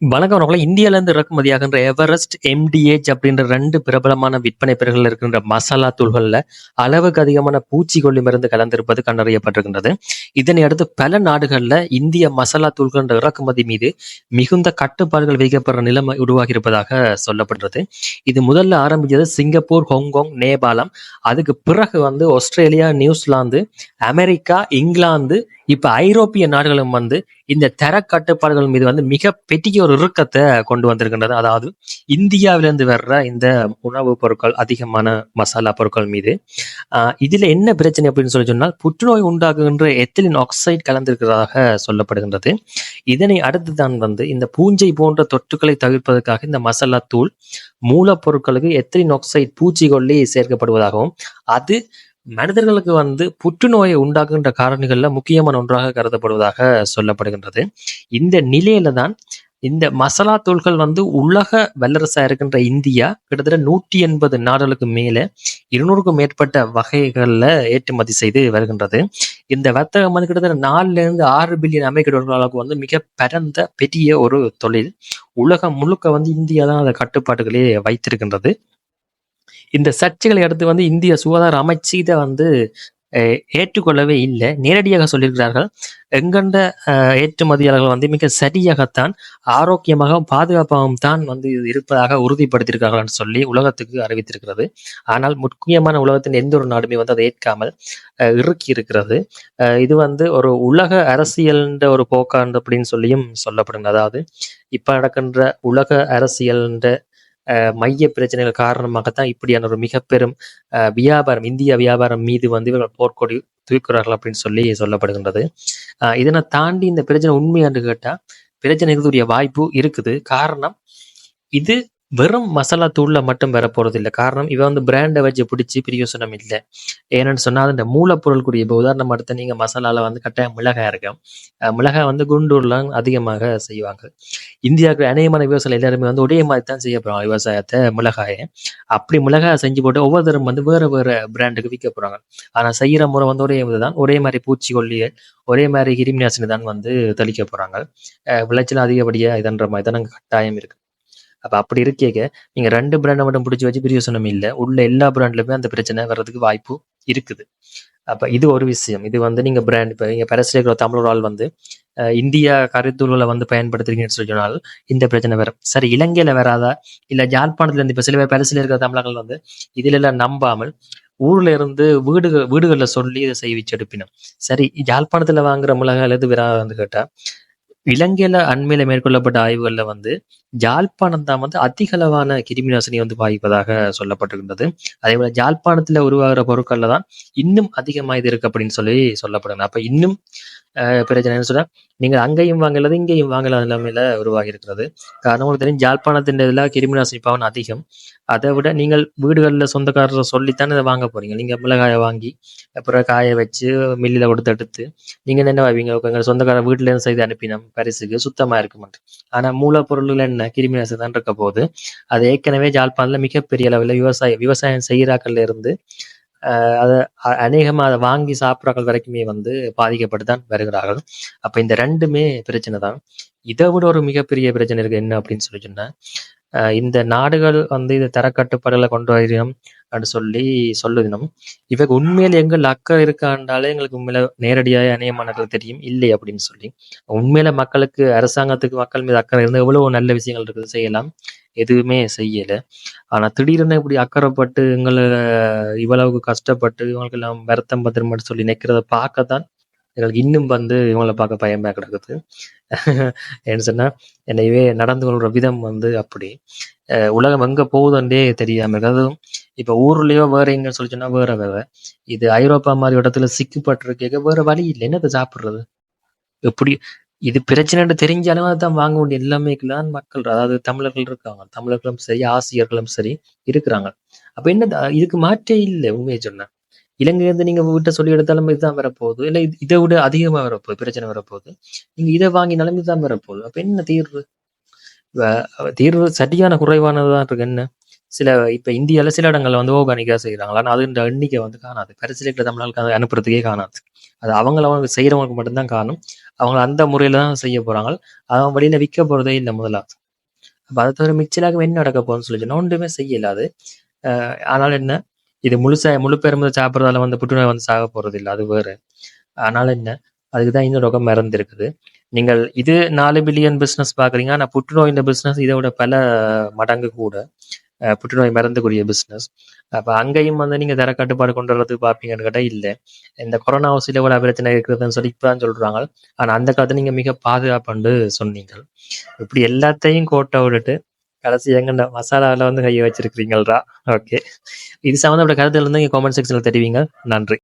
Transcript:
வணக்கம் வணக்கம் இந்தியாவிலேருந்து இறக்குமதியாகின்ற எவரெஸ்ட் எம்டிஹெச் அப்படின்ற ரெண்டு பிரபலமான விற்பனை பெயர்கள் இருக்கின்ற மசாலா தூள்களில் அளவுக்கு அதிகமான பூச்சிக்கொல்லி மருந்து கலந்திருப்பது கண்டறியப்பட்டிருக்கின்றது. இதனை அடுத்து பல நாடுகளில் இந்திய மசாலா தூள்கள் இறக்குமதி மீது மிகுந்த கட்டுப்பாடுகள் விதிக்கப்படுற நிலைமை உருவாகி இருப்பதாக சொல்லப்படுறது இது முதல்ல ஆரம்பிச்சது சிங்கப்பூர் ஹாங்காங் நேபாளம். அதுக்கு பிறகு வந்து ஆஸ்திரேலியா நியூசிலாந்து அமெரிக்கா இங்கிலாந்து இப்ப ஐரோப்பிய நாடுகளும் வந்து இந்த தர கட்டுப்பாடுகள் மீது வந்து மிக பெரிய ஒரு இறுக்கத்தை கொண்டு வந்திருக்கின்றது. அதாவது இந்தியாவிலிருந்து வர்ற இந்த உணவுப் பொருட்கள் அதிகமான மசாலா பொருட்கள் மீது இதுல என்ன பிரச்சனை அப்படின்னு சொல்லி சொன்னால் புற்றுநோய் உண்டாக்குகின்ற எத்திலின் ஆக்சைடு கலந்திருக்கிறதாக சொல்லப்படுகின்றது. இதனை அடுத்து தான் வந்து இந்த பூஞ்சை போன்ற தொற்றுக்களை தவிர்ப்பதற்காக இந்த மசாலா தூள் மூலப்பொருட்களுக்கு எத்திலின் ஆக்சைடு பூச்சிக்கொல்லி சேர்க்கப்படுவதாகவும் அது மனிதர்களுக்கு வந்து புற்றுநோயை உண்டாக்குகின்ற காரணிகள்ல முக்கியமான ஒன்றாக கருதப்படுவதாக சொல்லப்படுகின்றது. இந்த நிலையில தான் இந்த மசாலா தூள்கள் வந்து உலக வல்லரசா இருக்கின்ற இந்தியா கிட்டத்தட்ட நூற்றி எண்பது நாடுகளுக்கு மேல இருநூறுக்கும் மேற்பட்ட வகைகள்ல ஏற்றுமதி செய்து வருகின்றது. இந்த வர்த்தகம் வந்து கிட்டத்தட்ட நாலுல இருந்து ஆறு பில்லியன் அமெரிக்க டாலர்களுக்கு வந்து மிக பரந்த பெரிய ஒரு தொழில். உலகம் முழுக்க வந்து இந்தியா தான் அதை கட்டுப்பாட்டுகளே வைத்திருக்கின்றது. இந்த சர்ச்சைகளை அடுத்து வந்து இந்திய சுகாதார அமைச்சு இதை வந்து ஏற்றுக்கொள்ளவே இல்லை. நேரடியாக சொல்லியிருக்கிறார்கள் எங்கண்ட ஏற்றுமதியாளர்கள் வந்து மிக சரியாகத்தான் ஆரோக்கியமாகவும் பாதுகாப்பாகவும் தான் வந்து இருப்பதாக உறுதிப்படுத்தியிருக்கார்கள் சொல்லி உலகத்துக்கு அறிவித்திருக்கிறது. ஆனால் முக்கியமான உலகத்தின் எந்த ஒரு நாடுமே வந்து அதை ஏற்காமல் இறுக்கி இருக்கிறது இது வந்து ஒரு உலக அரசியல்ன்ற ஒரு போக்காண்டு அப்படின்னு சொல்லியும் சொல்லப்படுங்க அதாவது இப்போ நடக்கின்ற உலக அரசியல்ன்ற மைய பிரச்சனைகள் காரணமாகத்தான் இப்படியான ஒரு மிக பெரும் அஹ், வியாபாரம் இந்திய வியாபாரம் மீது வந்து இவர்கள் போர்க்கொடி தூக்குறார்கள் அப்படின்னு சொல்லி சொல்லப்படுகின்றது. இதனை தாண்டி இந்த பிரச்சனை உண்மையான்னு கேட்டா பிரச்சனைகளுடைய வாய்ப்பு இருக்குது. காரணம் இது வெறும் மசாலா தூள்ல மட்டும் வர போறது இல்லை காரணம் இவன் வந்து பிராண்டை வச்சு பிடிச்சி பிரியோசனம் இல்லை. ஏன்னு சொன்னால் அது இந்த மூலப்பொருள் கூடிய இப்போ உதாரணம் எடுத்து நீங்கள் மசாலால வந்து கட்டாயம் மிளகாய் இருக்கும் மிளகாய் வந்து குண்டூர்லாம் அதிகமாக செய்வாங்க. இந்தியாவுக்கு அநேகமான விவசாயிகள் எல்லாருமே வந்து ஒரே மாதிரி தான் செய்ய போறாங்க விவசாயத்தை மிளகாயை. அப்படி மிளகாய் செஞ்சு போட்டு ஒவ்வொருத்தரும் வந்து வேறு வேறு பிராண்டுக்கு விற்க போறாங்க. ஆனால் செய்யற முறை வந்து ஒரே இதுதான் ஒரே மாதிரி பூச்சிக்கொல்லியை ஒரே மாதிரி கிருமி நாசினி தான் வந்து தெளிக்க போறாங்க. விளைச்சல் அதிகப்படியாக இதன்ற மாதிரி தான் அங்கே கட்டாயம் இருக்கு. அப்ப அப்படி இருக்கேக்க நீங்க ரெண்டு பிராண்டை மட்டும் பிடிச்சி வச்சு பிரயோசனம் இல்லை உள்ள எல்லா பிராண்ட்லயுமே அந்த பிரச்சனை வர்றதுக்கு வாய்ப்பு இருக்குது. அப்ப இது ஒரு விஷயம். இது வந்து நீங்க பிராண்ட் இப்ப நீங்க பெரஸ்ல இருக்கிற தமிழ் ஆள் வந்து இந்தியா கருத்தூள்களை வந்து பயன்படுத்துறீங்கன்னு சொல்லி சொன்னால் இந்த பிரச்சனை வரும். சரி இலங்கையில வராதா? இல்ல ஜாழ்ப்பாணத்துல இருந்து இப்ப சில பேர் பெரஸ்ல இருக்கிற தமிழர்கள் வந்து இதுல எல்லாம் நம்பாமல் ஊர்ல இருந்து வீடுகள் வீடுகள்ல சொல்லி இதை செய்விச்சு எடுப்பினோம். சரி யாழ்ப்பாணத்துல வாங்குற மிளகாய் எது வராதுன்னு கேட்டால் இலங்கையில அண்மையில மேற்கொள்ளப்பட்ட ஆய்வுகள்ல வந்து ஜாழ்ப்பாணம் தான் வந்து அதிக அளவான கிருமி நாசினி வந்து பாதிப்பதாக சொல்லப்பட்டிருக்கின்றது அதே போல ஜாழ்ப்பாணத்துல உருவாகிற பொருட்கள்ல தான் இன்னும் அதிகமா இது இருக்கு அப்படின்னு சொல்லி சொல்லப்படுகிறது அப்ப இன்னும் அஹ், பிரச்சனை சொல்றேன் சொன்னா அங்கேயும் வாங்கலது இங்கேயும் வாங்கலாம் நிலைமையில உருவாகி இருக்கிறது காரணம் உங்களுக்கு தெரியும் ஜாழ்ப்பாணத்தின் இதில் கிருமி நாசினி அதிகம். அதை விட நீங்கள் வீடுகளில் சொந்தக்காரர் சொல்லித்தானே இதை வாங்க போறீங்க. நீங்க மிளகாயை வாங்கி அப்புறம் காய வச்சு மில்லில் கொடுத்து எடுத்து நீங்க என்ன வைப்பீங்க உங்கள் சொந்தக்கார வீட்டிலேருந்து செய்து அனுப்பினோம் பரிசுக்கு சுத்தமா இருக்க மாட்டேன் ஆனா மூலப்பொருள்கள் என்ன? கிருமி தான் இருக்க போது அது ஏற்கனவே ஜாழ்ப்பாணத்தில் மிகப்பெரிய அளவில் விவசாய விவசாயம் செய்கிறாக்கள்ல இருந்து அதை அநேகமாக அநேகமா அதை வாங்கி சாப்பிட்றாக்கள் வரைக்குமே வந்து பாதிக்கப்பட்டு தான் வருகிறார்கள். அப்ப இந்த ரெண்டுமே பிரச்சனை தான் இதை விட ஒரு மிகப்பெரிய பிரச்சனை இருக்கு என்ன அப்படின்னு சொல்லி சொன்னா இந்த நாடுகள் வந்து இந்த தரக்கட்டுப்பாடுகளை கொண்டு வரணும் அப்படின்னு சொல்லி சொல்லுதினும். இவங்க உண்மையில எங்கள் அக்கறை இருக்காண்டாலே எங்களுக்கு உண்மையில நேரடியாக அநேகமானர்கள் தெரியும். இல்லை அப்படின்னு சொல்லி. உண்மையில மக்களுக்கு அரசாங்கத்துக்கு மக்கள் மீது அக்கறை இருந்து எவ்வளவு நல்ல விஷயங்கள் இருக்குது. செய்யலாம். எதுவுமே செய்யல. ஆனா திடீர்னு இப்படி அக்கறைப்பட்டு எங்களை இவ்வளவுக்கு கஷ்டப்பட்டு இவங்களுக்கு எல்லாம் வருத்தம் பத்திரமாட்டு சொல்லி நிக்கிறத பார்க்கத்தான் எங்களுக்கு இன்னும் வந்து இவங்களை பார்க்க பயமாக கிடக்குது. என்ன சொன்னா எனவே நடந்து கொள்ற விதம் வந்து அப்படி. உலகம் எங்க போகுதுன்றே தெரியாம இருக்கு அதுவும் இப்ப ஊர்லயோ வேற எங்கன்னு சொல்லி சொன்னால் வேற வேற. இது ஐரோப்பா மாதிரி இடத்துல சிக்கப்பட்டிருக்க வேற வழி இல்லை. என்னத்தை சாப்பிடுறது? எப்படி? இது பிரச்சனைன்னு தெரிஞ்சாலும் அதான் வாங்க வேண்டிய எல்லாமே மக்கள் அதாவது தமிழர்கள் இருக்காங்க. தமிழர்களும் சரி ஆசிரியர்களும் சரி இருக்கிறாங்க. அப்ப என்ன இதுக்கு மாற்றே இல்லை உண்மையை சொன்னா. இலங்கையிலேருந்து நீங்க வீட்டை சொல்லி எடுத்தாலும் இதுதான் வரப்போகுது. இல்ல இதை விட அதிகமா வரப்போகுது பிரச்சனை வரப்போகுது. நீங்க இதை வாங்கினாலும் இதுதான் வரப்போகுது. அப்போ என்ன தீர்வு? தீர்வு சரியான குறைவானதுதான் இருக்கு. என்ன? சில இப்ப இந்தியாவில் சில இடங்களில் வந்து ஓர்கானிக்கா செய்யறாங்களா ஆனால் அது இந்த எண்ணிக்கை வந்து காணாது. பரிசீலிக்கிற தமிழர்களுக்கு அனுப்புறதுக்கே காணாது. அது அவங்கள அவங்க செய்கிறவங்களுக்கு மட்டும்தான் காணும். அவங்க அந்த முறையில் தான் செய்ய போகிறாங்க அவன் வழியில் விற்க போறதே இல்லை முதலாவது. அப்ப அதை தவிர மிச்சலாக என்ன நடக்க போகுதுன்னு சொல்லி ஒன்றுமே செய்யலாது ஆனால் என்ன? இது முழுசா முழு பெரும்பு சாப்பிட்றதால வந்து புற்றுநோய் வந்து சாக போறது இல்லை அது வேறு. அதனால என்ன? அதுக்கு தான் இன்னொரு ரோகம் மறந்துருக்குது. நீங்கள் இது நாலு பில்லியன் பிஸ்னஸ் பார்க்குறீங்க. ஆனால் புற்றுநோயின் பிஸ்னஸ் இதை விட பல மடங்கு கூட. புற்றுநோய் மறந்துக்கூடிய பிஸ்னஸ் அப்போ அங்கேயும் வந்து நீங்கள் தர கட்டுப்பாடு கொண்டு வரதுக்கு பார்ப்பீங்கன்னு கேட்டால் இல்லை. இந்த கொரோனா ஊசியில் கூட பிரச்சனை இருக்குதுன்னு சொல்லி இப்போ தான் சொல்கிறாங்க ஆனால் அந்த காலத்தில் நீங்கள் மிக பாதுகாப்புண்டு சொன்னீங்க இப்படி எல்லாத்தையும் கோட்டை விட்டுட்டு கடைசி எங்கண்ட மசாலாவில் வந்து கையை வச்சிருக்கிறீங்களா ஓகே இது சம்மந்தப்பட்ட கருத்துல இருந்து இங்கே காமெண்ட் செக்ஷனில் தெரிவிங்க. நன்றி.